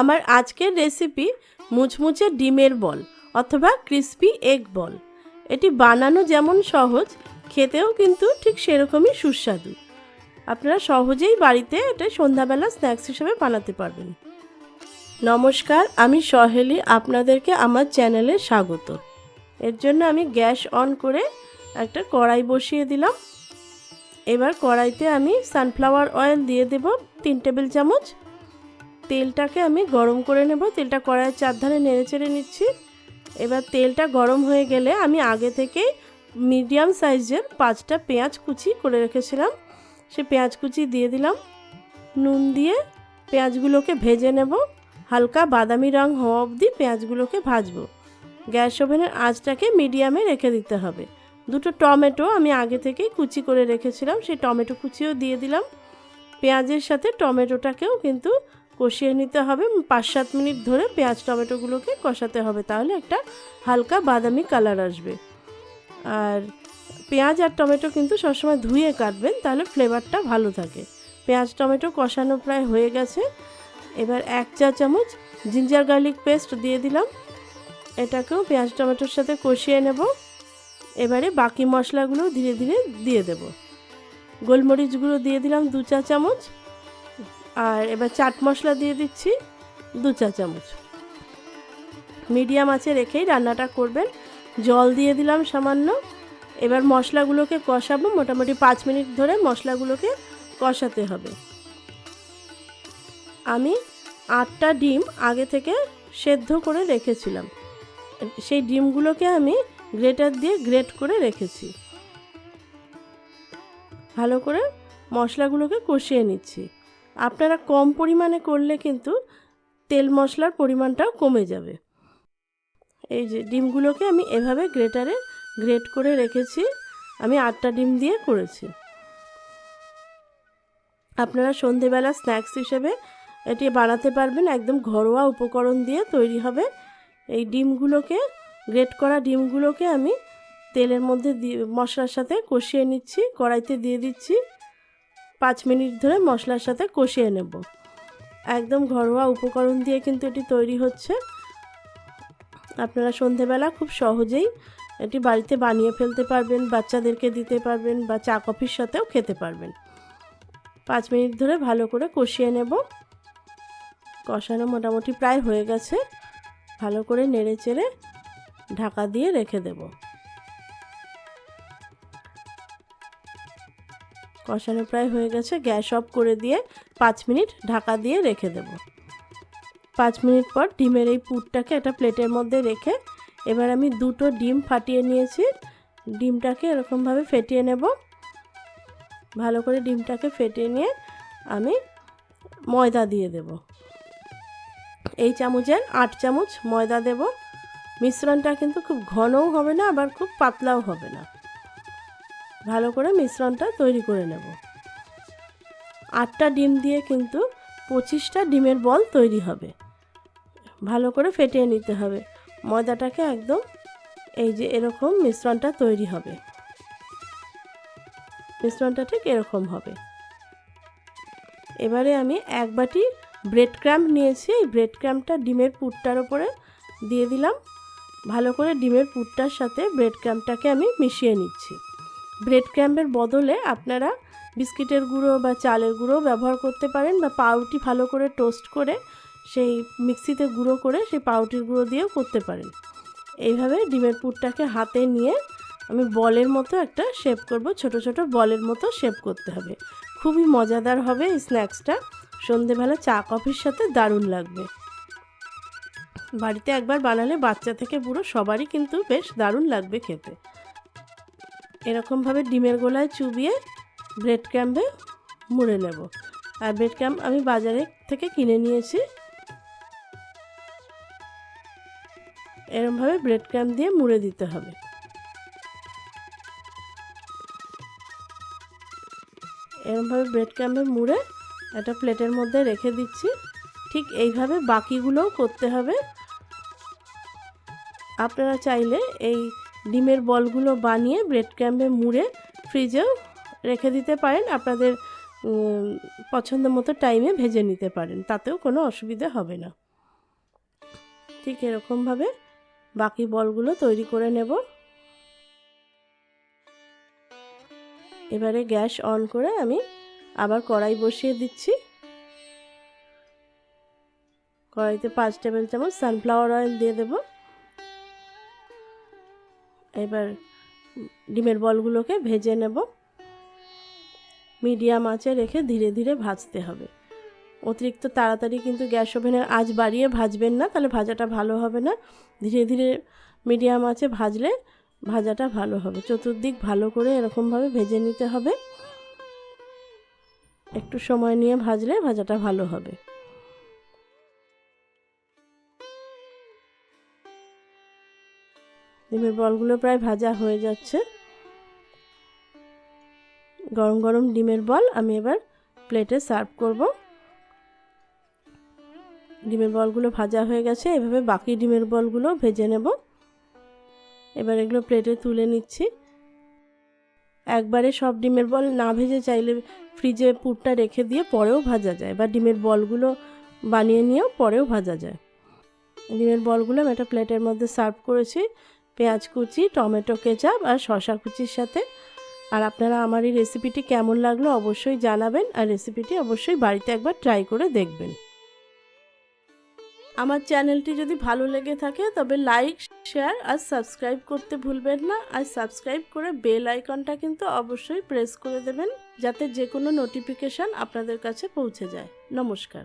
আমার আজকের রেসিপি মুচমুচে ডিমের বল অথবা ক্রিস্পি এগ বল। এটি বানানো যেমন সহজ, খেতেও কিন্তু ঠিক সেরকমই সুস্বাদু। আপনারা সহজেই বাড়িতে এটা সন্ধ্যাবেলা স্ন্যাক্স হিসেবে বানাতে পারবেন। নমস্কার, আমি সহেলি, আপনাদেরকে আমার চ্যানেলে স্বাগত। এর জন্য আমি গ্যাস অন করে একটা কড়াই বসিয়ে দিলাম। এবার কড়াইতে আমি সানফ্লাওয়ার অয়েল দিয়ে দেব তিন টেবিল চামচ। তেলটাকে আমি গরম করে নেব। তেলটা কড়াইয়ের চারধারে নেড়ে চেড়ে নিচ্ছি। এবার তেলটা গরম হয়ে গেলে আমি আগে থেকে মিডিয়াম সাইজের পাঁচটা পেঁয়াজ কুচি করে রেখেছিলাম। সে পেঁয়াজ কুচি দিয়ে দিলাম। নুন দিয়ে পেঁয়াজগুলোকে ভেজে নেব। হালকা বাদামি রং হওয়া অবধি পেঁয়াজগুলোকে ভাজবো। গ্যাস ওভেনের আঁচটাকে মিডিয়ামে রেখে দিতে হবে। দুটো টমেটো আমি আগে থেকেই কুচি করে রেখেছিলাম। সেই টমেটো কুচিও দিয়ে দিলাম। পেঁয়াজের সাথে টমেটোটাকেও কিন্তু কষিয়ে নিতে হবে। পাঁচ সাত মিনিট ধরে পেঁয়াজ, টমেটোগুলোকে কষাতে হবে। তাহলে একটা হালকা বাদামি কালার আসবে। আর পেঁয়াজ আর টমেটো কিন্তু সবসময় ধুয়ে কাটবেন, তাহলে ফ্লেভারটা ভালো থাকে। পেঁয়াজ, টমেটো কষানো প্রায় হয়ে গেছে। এবার এক চা চামচ জিঞ্জার গার্লিক পেস্ট দিয়ে দিলাম। এটাকেও পেঁয়াজ, টমেটোর সাথে কষিয়ে নেব। এবারে বাকি মশলাগুলো ধীরে ধীরে দিয়ে দেব। গোলমরিচগুলো দিয়ে দিলাম দু চা চামচ। আর এবার চাট মশলা দিয়ে দিচ্ছি দু চা চামচ। মিডিয়াম আছে রেখেই রান্নাটা করবেন। জল দিয়ে দিলাম সামান্য। এবার মশলাগুলোকে কষাবো। মোটামুটি পাঁচ মিনিট ধরে মশলাগুলোকে কষাতে হবে। আমি আটটা ডিম আগে থেকে সেদ্ধ করে রেখেছিলাম। সেই ডিমগুলোকে আমি গ্রেটার দিয়ে গ্রেট করে রেখেছি। ভালো করে মশলাগুলোকে কষিয়ে নিচ্ছি। আপনারা কম পরিমাণে করলে কিন্তু তেল মশলার পরিমাণটাও কমে যাবে। এই যে ডিমগুলোকে আমি এভাবে গ্রেটারে গ্রেট করে রেখেছি। আমি আটটা ডিম দিয়ে করেছি। আপনারা সন্ধেবেলা স্ন্যাক্স হিসেবে এটি বানাতে পারবেন। একদম ঘরোয়া উপকরণ দিয়ে তৈরি হবে। এই ডিমগুলোকে, গ্রেট করা ডিমগুলোকে আমি তেলের মধ্যে দিয়ে, মশলার সাথে কষিয়ে নিচ্ছি, কড়াইতে দিয়ে দিচ্ছি। পাঁচ মিনিট ধরে মশলার সাথে কষিয়ে নেব। একদম ঘরোয়া উপকরণ দিয়ে কিন্তু এটি তৈরি হচ্ছে। আপনারা সন্ধেবেলা খুব সহজেই এটি বাড়িতে বানিয়ে ফেলতে পারবেন, বাচ্চাদেরকে দিতে পারবেন বা চা কফির সাথেও খেতে পারবেন। পাঁচ মিনিট ধরে ভালো করে কষিয়ে নেব। কষানো মোটামুটি প্রায় হয়ে গেছে। ভালো করে নেড়ে চেড়ে ঢাকা দিয়ে রেখে দেব। কষানো প্রায় হয়ে গেছে। গ্যাস অফ করে দিয়ে পাঁচ মিনিট ঢাকা দিয়ে রেখে দেব। পাঁচ মিনিট পর ডিমের এই পুরটাকে একটা প্লেটের মধ্যে রেখে এবার আমি দুটো ডিম ফাটিয়ে নিয়েছি। ডিমটাকে এরকমভাবে ফেটিয়ে নেব। ভালো করে ডিমটাকে ফেটিয়ে নিয়ে আমি ময়দা দিয়ে দেব। এই চামচের আট চামচ ময়দা দেব। মিশ্রণটা কিন্তু খুব ঘনও হবে না, আবার খুব পাতলাও হবে না। ভালো করে মিশ্রণটা তৈরি করে নেব। আটটা ডিম দিয়ে কিন্তু পঁচিশটা ডিমের বল তৈরি হবে। ভালো করে ফেটিয়ে নিতে হবে। ময়দাটাকে একদম এই যে এরকম মিশ্রণটা তৈরি হবে। মিশ্রণটা ঠিক এরকম হবে। এবারে আমি এক বাটি ব্রেড ক্র্যাম্প নিয়েছি। এই ব্রেড ক্র্যাম্পটা ডিমের পুরটার ওপরে দিয়ে দিলাম। ভালো করে ডিমের পুরটার সাথে ব্রেড ক্র্যাম্পটাকে আমি মিশিয়ে নিচ্ছি। ব্রেড ক্র্যাম্পের বদলে আপনারা বিস্কিটের গুঁড়ো বা চালের গুঁড়ো ব্যবহার করতে পারেন বা পাউটি ভালো করে টোস্ট করে সেই মিক্সিতে গুঁড়ো করে সেই পাউটির গুঁড়ো দিয়েও করতে পারেন। এইভাবে ডিমের পুরটাকে হাতে নিয়ে আমি বলের মতো একটা শেপ করব, ছোট ছোট বলের মতো শেপ করতে হবে। খুবই মজাদার হবে এই স্ন্যাক্সটা সন্ধেবেলা চা, কফির সাথে দারুণ লাগবে। বাড়িতে একবার বানালে বাচ্চা থেকে বুড়ো সবারই কিন্তু বেশ দারুণ লাগবে খেতে। এরকমভাবে ডিমের গোলায় চুবিয়ে ব্রেড ক্যাম্পে মুড়ে নেব। আর ব্রেড ক্যাম্প আমি বাজারে থেকে কিনে নিয়েছি। এরমভাবে ব্রেড ক্যাম্প দিয়ে মুড়ে দিতে হবে। এরমভাবে ব্রেড ক্যাম্পে মুড়ে একটা প্লেটের মধ্যে রেখে দিচ্ছি। ঠিক এইভাবে বাকিগুলোও করতে হবে। আপনারা চাইলে এই ডিমের বলগুলো বানিয়ে ব্রেড ক্যাম্পে মুড়ে ফ্রিজেও রেখে দিতে পারেন। আপনাদের পছন্দ মতো টাইমে ভেজে নিতে পারেন। তাতেও কোনো অসুবিধা হবে না। ঠিক এরকমভাবে বাকি বলগুলো তৈরি করে নেব। এবারে গ্যাস অন করে আমি আবার কড়াই বসিয়ে দিচ্ছি। কড়াইতে পাঁচ টেবিল চামচ সানফ্লাওয়ার অয়েল দিয়ে দেব। এবার ডিমের বলগুলোকে ভেজে নেব। মিডিয়াম আঁচে রেখে ধীরে ধীরে ভাজতে হবে। অতিরিক্ত তাড়াতাড়ি কিন্তু গ্যাস ওভেনের আঁচ বাড়িয়ে ভাজবেন না, তাহলে ভাজাটা ভালো হবে না। ধীরে ধীরে মিডিয়াম আঁচে ভাজলে ভাজাটা ভালো হবে। চতুর্দিক ভালো করে এরকমভাবে ভেজে নিতে হবে। একটু সময় নিয়ে ভাজলে ভাজাটা ভালো হবে। ডিমের বলগুলো প্রায় ভাজা হয়ে যাচ্ছে। গরম গরম ডিমের বল আমি এবার প্লেটে সার্ভ করব। ডিমের বলগুলো ভাজা হয়ে গেছে, এভাবে বাকি ডিমের বলগুলো ভেজে নেব। এবার এগুলো প্লেটে তুলে নিচ্ছি। একবারে সব ডিমের বল না ভেজে চাইলে ফ্রিজে পুরটা রেখে দিয়ে পরেও ভাজা যায়, বা ডিমের বলগুলো বানিয়ে নিয়েও পরেও ভাজা যায়। ডিমের বলগুলো আমি একটা প্লেটের মধ্যে সার্ভ করেছি। পেঁয়াজ কুচি, টমেটো কেচাপ আর শশা কুচির সাথে। আর আপনারা আমার এই রেসিপিটি কেমন লাগল অবশ্যই জানাবেন আর রেসিপিটি অবশ্যই বাড়িতে একবার ট্রাই করে দেখবেন। আমার চ্যানেলটি যদি ভালো লেগে থাকে তবে লাইক শেয়ার আর সাবস্ক্রাইব করতে ভুলবেন না। আর সাবস্ক্রাইব করে বেল আইকনটা কিন্তু অবশ্যই প্রেস করে দেবেন যাতে যে কোনো নোটিফিকেশান আপনাদের কাছে পৌঁছে যায়। নমস্কার।